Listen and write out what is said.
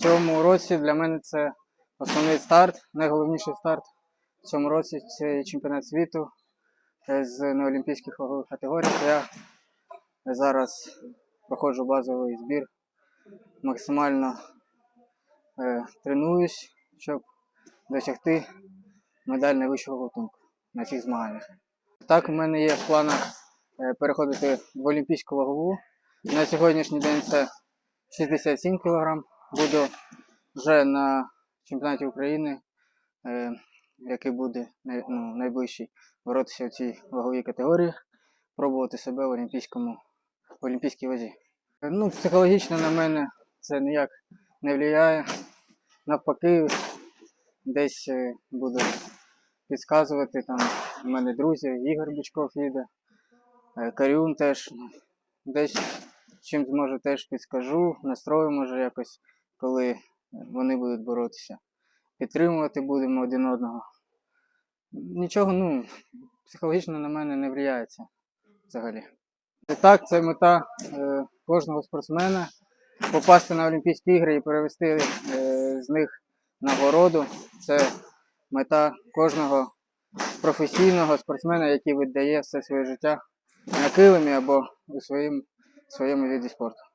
цьому році для мене це основний старт, найголовніший старт. В цьому році це чемпіонат світу е, з неолімпійських вагових категорій. Я зараз проходжу базовий збір, максимально е, тренуюсь, щоб досягти медаль найвищого гатунку на цих змаганнях. Так, в мене є в планах е, переходити в олімпійську вагову. На сьогоднішній день це 67 кг. Буду вже на чемпіонаті України, е, який буде ну, найближчий, боротися в цій ваговій категорії, пробувати себе в олімпійському в олімпійській вазі. Е, Ну, психологічно на мене це ніяк не впливає. Навпаки, десь е, буду підказувати. Там у мене друзі, Ігор Бічков їде, е, Карюн теж. Десь чим зможу, теж підскажу, настрою може якось, коли вони будуть боротися. Підтримувати будемо один одного. Нічого, ну, психологічно на мене не впливається взагалі. І так, це мета е, кожного спортсмена попасти на Олімпійські ігри і перевести е, з них нагороду. Це мета кожного професійного спортсмена, який віддає все своє життя на килимі або у своїм, своєму виді спорту.